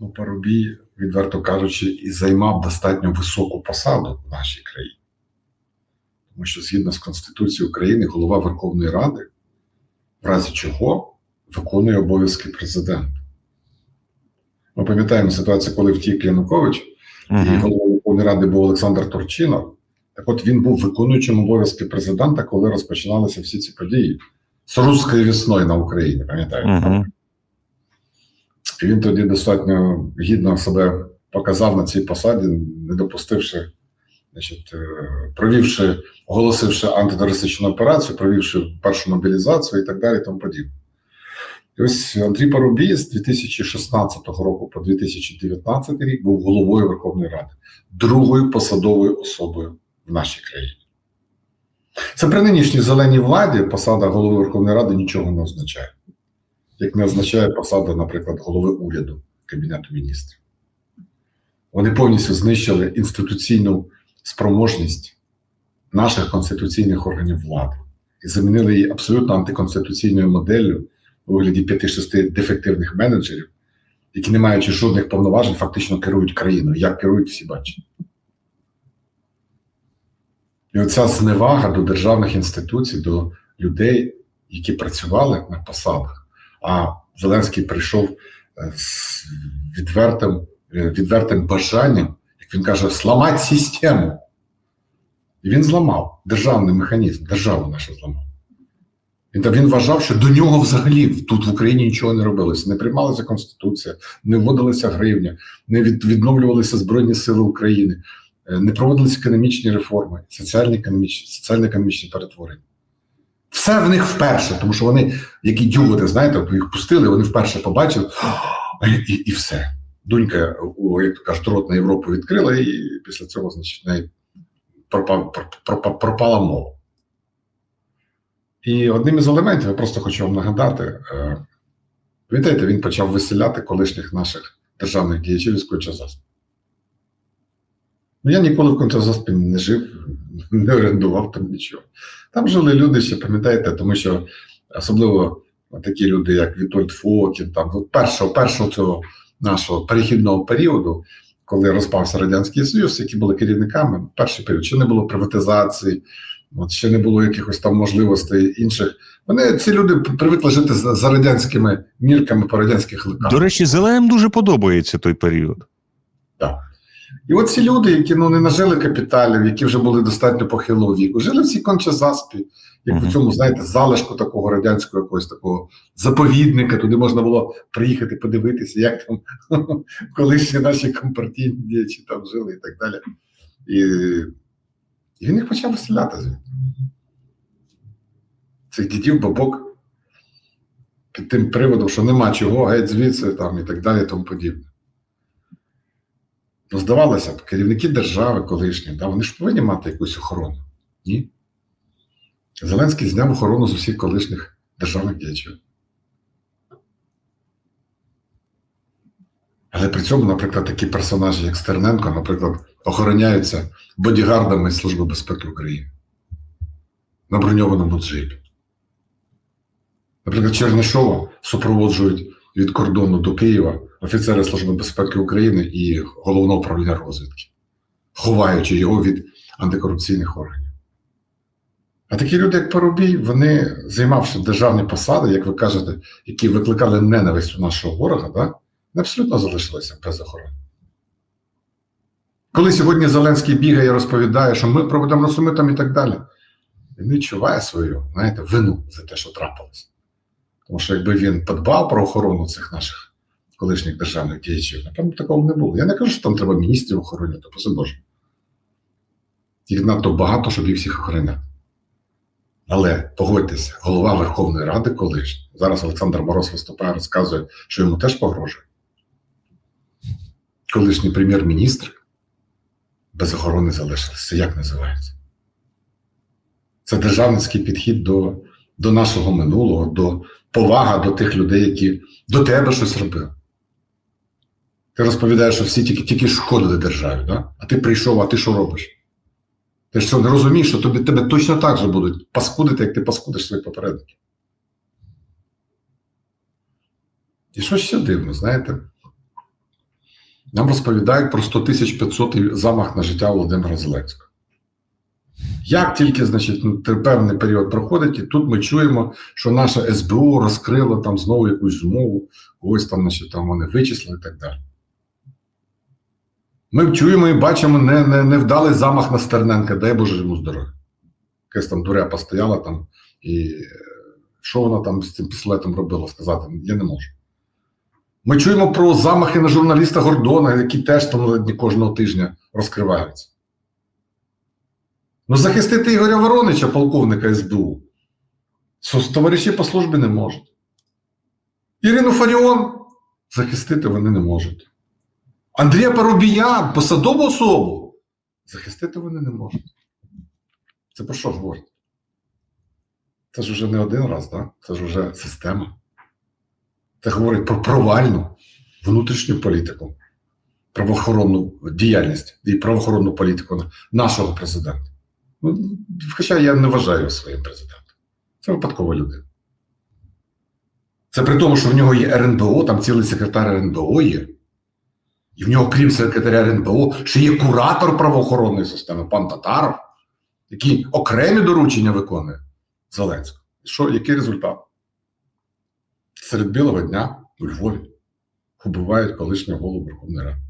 Ну, Парубій, відверто кажучи, і займав достатньо високу посаду в нашій країні. Тому що згідно з Конституцією України, голова Верховної Ради, в разі чого виконує обов'язки президента. Ми пам'ятаємо ситуацію, коли втік Янукович, і Мгм. головою Верховної Ради був Олександр Турчинов. Так от він був виконуючим обов'язки президента, коли розпочиналися всі ці події з руською весною на Україні, пам'ятаєте? Мгм. Він тоді достатньо гідно себе показав на цій посаді, не допустивши, значить, е, провівши, оголосивши антитерористичну операцію, провівши першу мобілізацію і так далі, і тому подібне. І ось Андрій Парубій з 2016 року по 2019 рік був головою Верховної Ради, другою посадовою особою в нашій країні. Це при нинішній зеленій владі посада голови Верховної Ради нічого не означає як не означає посада, наприклад, голови уряду Кабінету міністрів. Вони повністю знищили інституційну спроможність наших конституційних органів влади і замінили її абсолютно антиконституційною моделлю у вигляді 5-6 дефективних менеджерів, які, не маючи жодних повноважень, фактично керують країною. Як керують всі бачать. І оця зневага до державних інституцій, до людей, які працювали на посадах. А Зеленський прийшов е, з відвертим, е, відвертим бажанням, як він каже, зламати систему. І він зламав державний механізм, державу нашу зламав. Він, він вважав, що до нього взагалі тут в Україні нічого не робилося. Не приймалася Конституція, не вводилася гривня, не від, відновлювалися Збройні Сили України, е, не проводилися економічні реформи, соціально-економічні, соціально-економічні перетворення. Все в них вперше, тому що вони, як ідіоти, знаєте, їх пустили, вони вперше побачили, і, і, все. Донька, як то кажуть, рот на Європу відкрила, і після цього, значить, неї пропала мова. І одним із елементів, я просто хочу вам нагадати, е, пам'ятаєте, він почав виселяти колишніх наших державних діячів з Кончазаспі. Ну, я ніколи в Кончазаспі не жив, не орендував там нічого. Там жили люди ще, пам'ятаєте, тому що особливо такі люди, як Вітольд Фокін, там от першого, першого цього нашого перехідного періоду, коли розпався Радянський Союз, які були керівниками, перший період ще не було приватизації, от ще не було якихось там можливостей інших. Вони ці люди привикли жити за, за радянськими мірками по радянських леках. До речі, зеленим дуже подобається той період. І от ці люди, які ну не нажили капіталів, які вже були достатньо похилого віку, жили в цій кончезаспі, як в цьому, знаєте, залишку такого радянського якогось такого заповідника, туди можна було приїхати подивитися, як там колишні наші компартійні діячі там жили і так далі. І, і він їх почав виселяти звідти. Цих дідів бабок під тим приводом, що нема чого, геть звідси там і так далі, і тому подібне. Ну, здавалося б, керівники держави колишні, да, вони ж повинні мати якусь охорону. Ні. Зеленський зняв охорону з усіх колишніх державних діячів. Але при цьому, наприклад, такі персонажі, як Стерненко, наприклад, охороняються бодігардами Служби безпеки України на броньованому джипі. Наприклад, Чернишова супроводжують від кордону до Києва офіцери Служби безпеки України і головного управління розвідки, ховаючи його від антикорупційних органів. А такі люди, як Парубій, вони, займавши державні посади, як ви кажете, які викликали ненависть у нашого ворога, да, не абсолютно залишилися без охорони. Коли сьогодні Зеленський бігає і розповідає, що ми проведемо сумитом і так далі, він відчуває свою, знаєте, вину за те, що трапилось. Тому що якби він подбав про охорону цих наших колишніх державних діячів, напевно, такого не було. Я не кажу, що там треба міністрів охороняти, по Боже. Їх надто багато, щоб їх всіх охороняти. Але погодьтеся, голова Верховної Ради колишній. Зараз Олександр Мороз виступає, розказує, що йому теж погрожує. Колишній прем'єр-міністр без охорони залишився. Як називається? Це державницький підхід до, до нашого минулого, до повага до тих людей, які до тебе щось робили. Ти розповідаєш, що всі тільки тільки шкодили державі, да? а ти прийшов, а ти що робиш? Ти що не розумієш, що тобі, тебе точно так же будуть паскудити, як ти паскудиш своїх попередників. І що ще дивно, знаєте? Нам розповідають про 100 тисяч 500 замах на життя Володимира Зеленського. Як тільки, значить, ну, певний період проходить, і тут ми чуємо, що наша СБУ розкрила там знову якусь змову, когось там, значить, там вони вичислили і так далі. Ми чуємо і бачимо не, не, невдалий замах на Стерненка, дай Боже йому здоров'я. Якась там дуря постояла там, і е, що вона там з цим пістолетом робила, сказати, я не можу. Ми чуємо про замахи на журналіста Гордона, які теж там кожного тижня розкриваються. Ну, захистити Ігоря Воронича, полковника СБУ, товариші по службі не можуть. Ірину Фаріон захистити вони не можуть. Андрія Парубія, посадову особу, захистити вони не можуть. Це про що говорить? Це ж вже не один раз, да? це ж вже система. Це говорить про провальну внутрішню політику, правоохоронну діяльність і правоохоронну політику нашого президента. Ну, хоча я не вважаю своїм президентом. Це випадкова людина. Це при тому, що в нього є РНБО, там цілий секретар РНБО є. І в нього, крім секретаря РНБО, ще є куратор правоохоронної системи, пан Татаров, який окремі доручення виконує Зеленського. Що, який результат? Серед білого дня у Львові убивають колишнього голову Верховної Ради.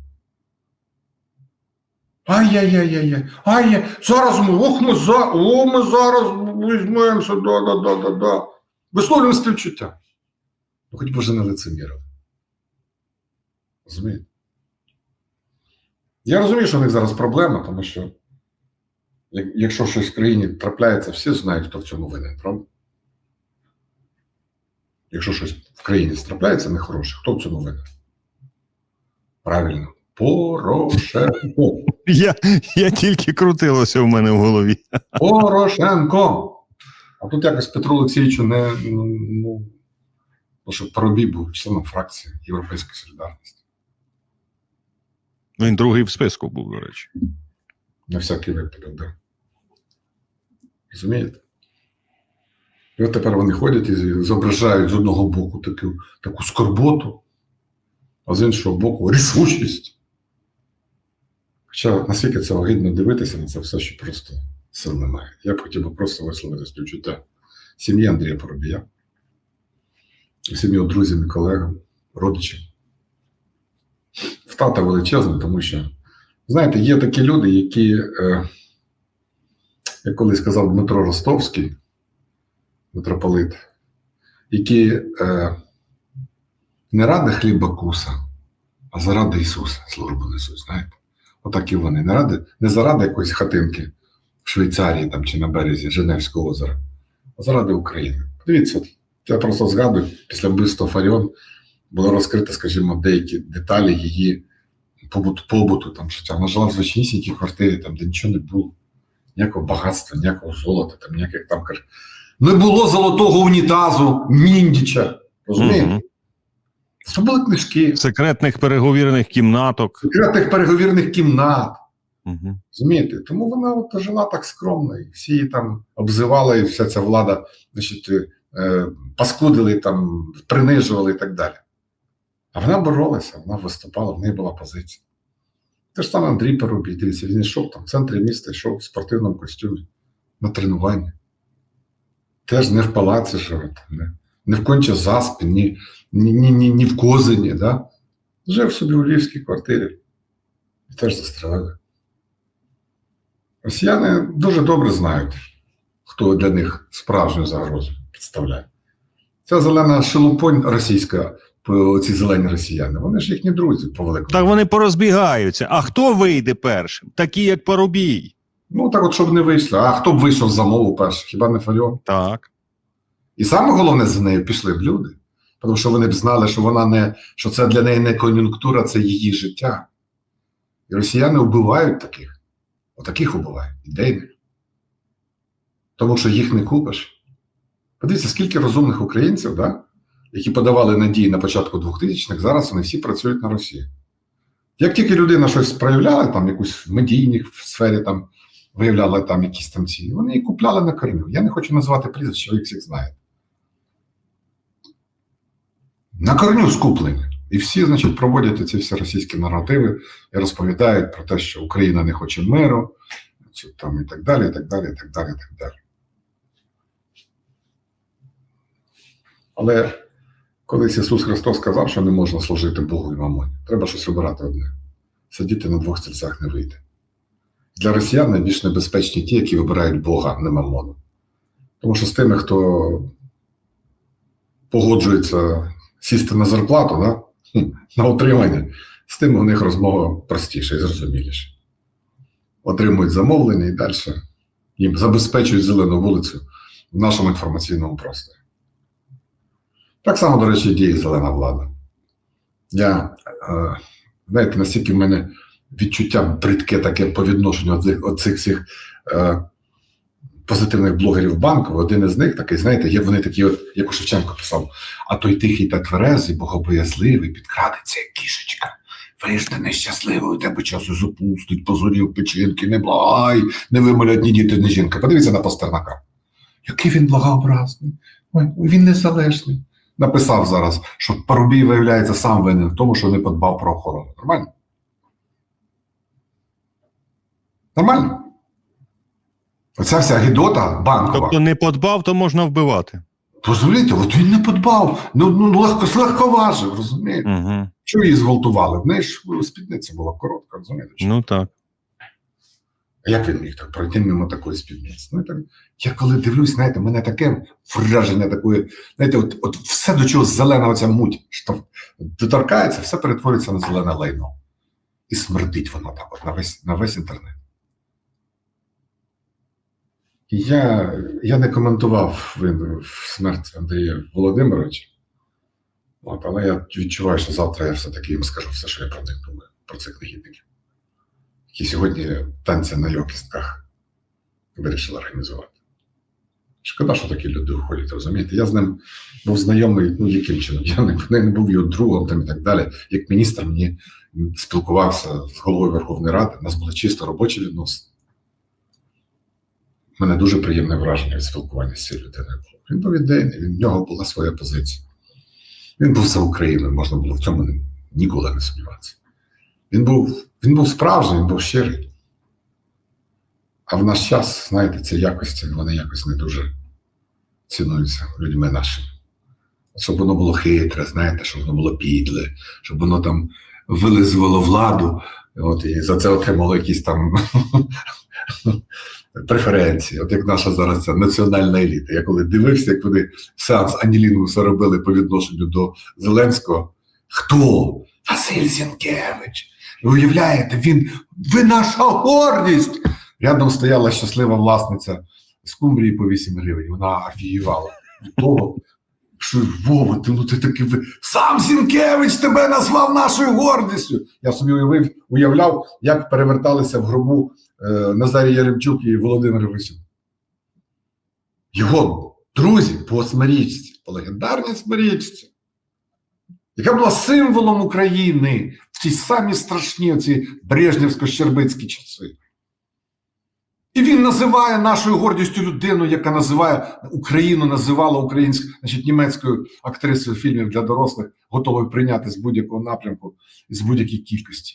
Ай-яй-яй-яй-яй. Ай-яй. Зараз ми, ох, ми за, о, ми зараз візьмемося, да, да, да, да, да. Висловлюємо співчуття. Ну, хоч би вже не лицемірили. Розумієте? Я розумію, що у них зараз проблема, тому що якщо щось в країні трапляється, всі знають, хто в цьому винен, правда? Якщо щось в країні трапляється нехороше, хто в цьому винен? Правильно. Порошенко. Я, я тільки крутилося в мене в голові. Порошенко. А тут якось Петру Олексійовичу не ну, ну, ну, щоб Парубій був членом фракції Європейської солідарності. Він другий в списку був, до речі. На всякий випадок, да. Розумієте? І от тепер вони ходять і зображають з одного боку таку, таку скорботу, а з іншого боку рішучість. Хоча наскільки це огидно дивитися на це все, що просто сил немає. Я б хотів би просто висловити співчуття сім'ї Андрія Поробія, всім його друзям і колегам, родичам. Втрата величезна, тому що Знаєте, є такі люди, які, е, як колись сказав Дмитро Ростовський, митрополит, які е, не ради хліба куса, а заради Ісуса службу несуть, знаєте. Отак і вони. Не, ради, не заради якоїсь хатинки в Швейцарії там, чи на березі Женевського озера, а заради України. Дивіться, я просто згадую, після вбивства Фаріон було розкрито, скажімо, деякі деталі її побуту, побуту там життя. Вона жила в звичнісінькій квартирі, там, де нічого не було, ніякого багатства, ніякого золота, там, ніяких там каже. Не було золотого унітазу, міндіча. Розумієте? Мгм. Це були книжки, Секретних переговірних кімнаток. секретних переговірних кімнат. Угу. Розумієте? Тому вона от жила так скромно, і всі її там обзивали, і вся ця влада, значить, е, паскудили, там, принижували і так далі. А вона боролася, вона виступала, в неї була позиція. Те ж саме Андрій Парубій, дивіться, він йшов там в центрі міста, йшов в спортивному костюмі на тренування. Теж не в палаці живе, там, не, не в конче заспі, ні, ні, ні, ні, ні в Козині, да? жив собі у львівській квартирі. І теж застрелили. Росіяни дуже добре знають, хто для них справжню загрозу представляє. Ця зелена шелупонь російська, ці зелені росіяни, вони ж їхні друзі по великому. Так вони порозбігаються. А хто вийде першим? Такі, як Парубій. Ну так от, щоб не вийшли. А хто б вийшов за мову перший? Хіба не Фаріон? Так. І саме головне за нею пішли б люди. Тому що вони б знали, що вона не що це для неї не кон'юнктура, це її життя. І росіяни вбивають таких. Отаких вбивають, ідейних. Тому що їх не купиш. Подивіться, скільки розумних українців, да, які подавали надії на початку 2000-х, зараз вони всі працюють на Росії. Як тільки людина щось проявляла, там якусь в медійній сфері там виявляла там якісь там ці, вони її купляли на корню. Я не хочу назвати прізвища, ви всіх знаєте. На корню скуплені. І всі, значить, проводять ці всі російські наративи і розповідають про те, що Україна не хоче миру, значить, там, і так далі, і так далі, і так далі, і так далі. Але колись Ісус Христос сказав, що не можна служити Богу і мамоні. Треба щось обирати одне. Сидіти на двох стільцях не вийде. Для росіян найбільш небезпечні ті, які вибирають Бога, не мамону. Тому що з тими, хто погоджується сісти на зарплату, да? на утримання, з тим у них розмова простіша і зрозуміліша. Отримують замовлення і далі їм забезпечують зелену вулицю в нашому інформаційному просторі. Так само, до речі, діє зелена влада. Я, е, знаєте, настільки в мене відчуття бридке таке по відношенню оцих, всіх е, позитивних блогерів банку. Один із них такий, знаєте, є вони такі, от, як у Шевченко писав, а той тихий та тверезий, богобоязливий, підкрадеться, як кішечка. Ви ж ти нещасливий, у тебе часу запустить, позорів печінки, не благай, не вимолять ні діти, ні жінка. Подивіться на Пастернака. Який він благообразний, Ой, він незалежний. Написав зараз, що Парубій, виявляється, сам винен в тому, що не подбав про охорону. Нормально? Нормально? Оця вся гідота банкова. Тобто не подбав, то можна вбивати. Розумієте, от він не подбав, ну, ну легко, легковажив, розумієте? Угу. Що її зґвалтували? В неї ж спідниця була коротка, розумієте? Ну так. А як він міг так пройти мимо такої спідниці? Ну, так, я коли дивлюсь, знаєте, мене таке враження такої, знаєте, от, от все, до чого зелена оця муть що доторкається, все перетворюється на зелене лайно. І смердить воно так от на весь, на весь інтернет. Я, я не коментував він смерть Андрія Володимировича, от, але я відчуваю, що завтра я все-таки їм скажу все, що я про них думаю, про цих негідників які сьогодні танці на йокістках вирішили організувати. Шкода, що такі люди уходять, розумієте? Я з ним був знайомий, ну яким чином? Я не, не був його другом там і так далі. Як міністр мені спілкувався з головою Верховної Ради, у нас були чисто робочі відносини. У мене дуже приємне враження від спілкування з цією людиною. Він був ідейний, в нього була своя позиція. Він був за Україну, можна було в цьому ніколи не сумніватися. Він був, він був справжній, він був щирий. А в наш час, знаєте, ці якості, вони якось не дуже цінуються людьми нашими. Щоб воно було хитре, знаєте, щоб воно було підле, щоб воно там вилизувало владу, от, і за це отримало якісь там преференції. От як наша зараз ця національна еліта. Я коли дивився, як вони сеанс Анілінгуса робили по відношенню до Зеленського. Хто? Василь Зінкевич. Ви уявляєте, він ви наша гордість. Рядом стояла щаслива власниця скумбрії по 8 гривень. Вона офігівала від того, що Вова, ти ну ти такий сам Зінкевич тебе назвав нашою гордістю. Я собі уявив, уявляв, як переверталися в гробу Назарій Яремчук і Володимир Висюк. Його друзі по смирічці, по легендарній смирічці яка була символом України в ті самі страшні ці Брежнівсько-Щербицькі часи. І він називає нашою гордістю людину, яка називає Україну, називала українською, значить, німецькою актрисою фільмів для дорослих, готовою прийняти з будь-якого напрямку і з будь-якої кількості.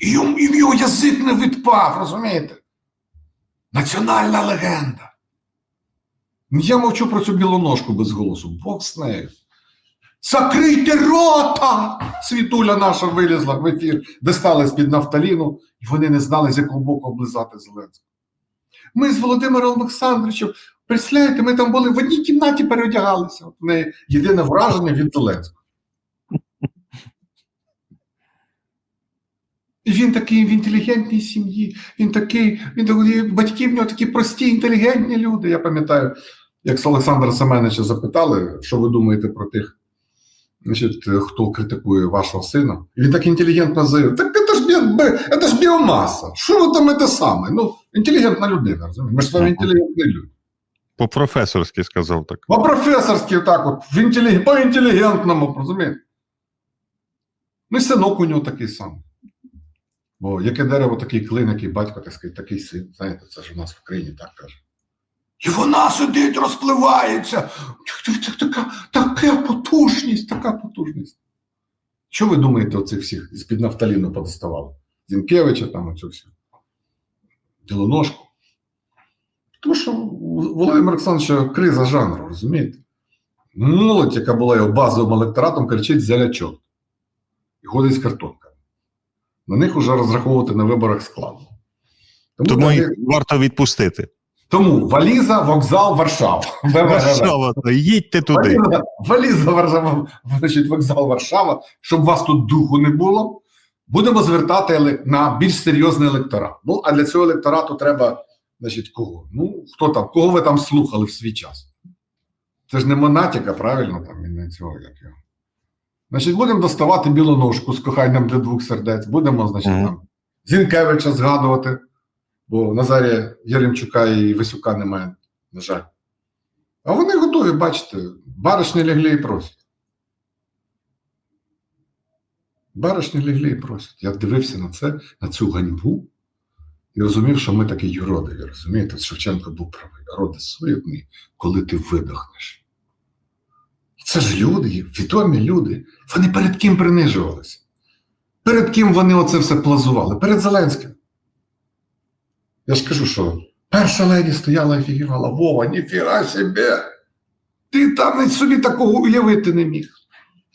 І його язик не відпав, розумієте? Національна легенда. Я мовчу про цю білоножку без голосу. Бог з нею. Закрийте рота! Світуля наша вилізла в ефір, де стали з-під нафталіну, і вони не знали, з якого боку облизати Зеленського. Ми з Володимиром Олександровичем, представляєте, ми там були в одній кімнаті переодягалися. От неї єдине враження від Зеленського. І він такий в інтелігентній сім'ї, він такий, він такий, батьки в нього такі прості, інтелігентні люди. Я пам'ятаю, як з Олександра Семеновича запитали, що ви думаєте про тих, значить, хто критикує вашого сина. І він так інтелігентно заявив: так це ж, бі- ж біомаса. Що ви там це саме? Ну, інтелігентна людина, розумієте? Ми ж з вами інтелігентні люди. По-професорськи сказав так. По-професорськи, так от, в інтеліг... по-інтелігентному, розумієте? Ну, і синок у нього такий самий. Бо яке дерево, такий клин, який батько, так сказати, такий син. Знаєте, це ж у нас в Україні так каже. І вона сидить, розпливається. Така, така потужність, така потужність. Що ви думаєте, оцих всіх з-під нафталіну подоставали? Зінкевича, там оцю всю ділоножку. Тому що у Володимира криза жанру, розумієте? Молодь, яка була його базовим електоратом, кричить зялячок і ходить з картонками. На них вже розраховувати на виборах складно. Тому таки- їх варто відпустити. тому валіза, вокзал, Варшава. Варшава, їдьте туди. Валіза, валіза Варшава, значить, вокзал Варшава, щоб вас тут духу не було. Будемо звертати на більш серйозний електорат. Ну, а для цього електорату треба, значить, кого? Ну, хто там, кого ви там слухали в свій час? Це ж не монатіка, правильно, там, і не цього, як його. Значить, будемо доставати білу ножку з коханням для двох сердець. Будемо, значить, Мгм. там Зінкевича згадувати, бо Назарія Єремчука і Висюка немає, на жаль. А вони готові, бачите, баришні лягли і просять. Баришні лягли і просять. Я дивився на це, на цю ганьбу, і розумів, що ми такі юродиві, розумієте? Шевченко був правий. Роди суетний, коли ти видохнеш. Це ж люди, відомі люди. Вони перед ким принижувалися? Перед ким вони оце все плазували? Перед Зеленським. Я ж кажу, що перша леді стояла і фігівала. Вова, ніфіга себе! Ти там навіть собі такого уявити не міг.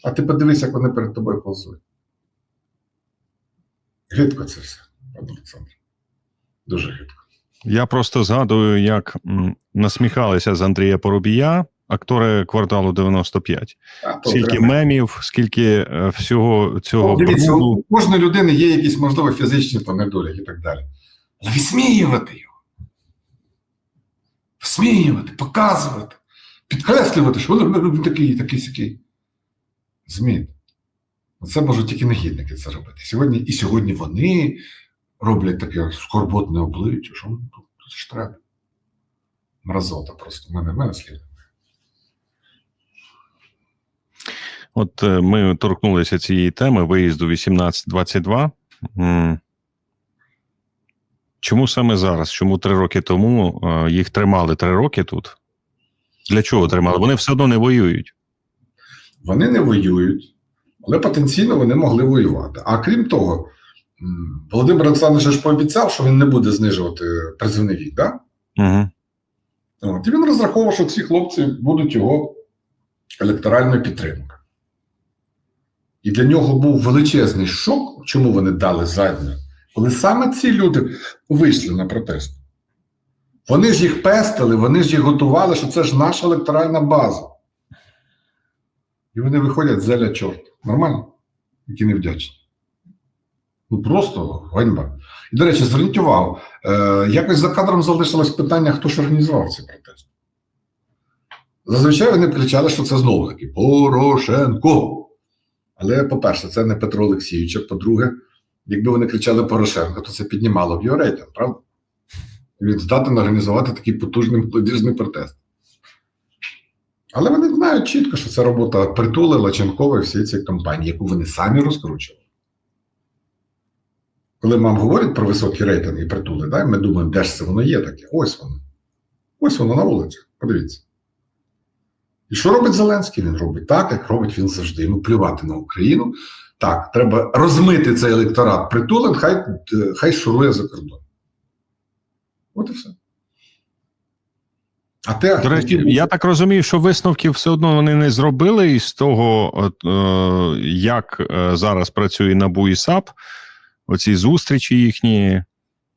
А ти подивись, як вони перед тобою плазують. Гидко це все, пане Олександр. Дуже гидко. Я просто згадую, як насміхалися з Андрія Поробія, актори кварталу 95. А, Скільки окремо. мемів, скільки е, всього цього Ну, Дивіться, бруду. у кожної людини є якісь, можливо, фізичні там, недоліки і так далі. Але висміювати його. Висміювати, показувати, підкреслювати, що він такий, такий сякий. Змін. Це можуть тільки негідники це робити. Сьогодні, і сьогодні вони роблять таке скорботне обличчя, що ну, тут, ж треба. Мразота просто. В мене, в мене слід. От е, ми торкнулися цієї теми виїзду 18-22. Чому саме зараз? Чому три роки тому е, їх тримали три роки тут? Для чого тримали? Вони все одно не воюють. Вони не воюють, але потенційно вони могли воювати. А крім того, Володимир Олександрович ж пообіцяв, що він не буде знижувати призивний вік, да? Угу. От, і він розраховував, що ці хлопці будуть його електоральною підтримкою. І для нього був величезний шок, чому вони дали задню, коли саме ці люди вийшли на протест. Вони ж їх пестили, вони ж їх готували, що це ж наша електоральна база. І вони виходять зеля чорт. Нормально? Які невдячні. Ну просто ганьба. І, до речі, зверніть увагу, е, якось за кадром залишилось питання, хто ж організував цей протест. Зазвичай вони кричали, що це знову таки Порошенко. Але, по-перше, це не Петро Олексійович. По-друге, якби вони кричали Порошенко, то це піднімало б його рейтинг, правда? Він здатен організувати такий потужний молодіжний протест. Але вони знають чітко, що це робота притули, Лаченкова і всієї цієї компанії, яку вони самі розкручували. Коли нам говорять про високі рейтинги притули, да, ми думаємо, де ж це воно є таке? Ось воно. Ось воно на вулиці. Подивіться. І що робить Зеленський? Він робить так, як робить він завжди. Йому плювати на Україну. Так, треба розмити цей електорат притулен, хай, е, хай шурує за кордон. От і все. А те, До речі, я так розумію, що висновків все одно вони не зробили із того, от, е, як е, зараз працює НАБУ і САП, оці зустрічі їхні,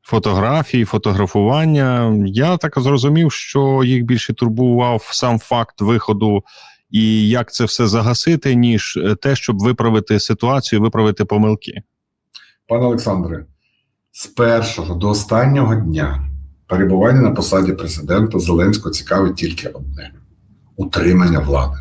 фотографії, фотографування. Я так зрозумів, що їх більше турбував сам факт виходу і як це все загасити, ніж е, те, щоб виправити ситуацію, виправити помилки. Пане Олександре, з першого до останнього дня перебування на посаді президента Зеленського цікавить тільки одне утримання влади.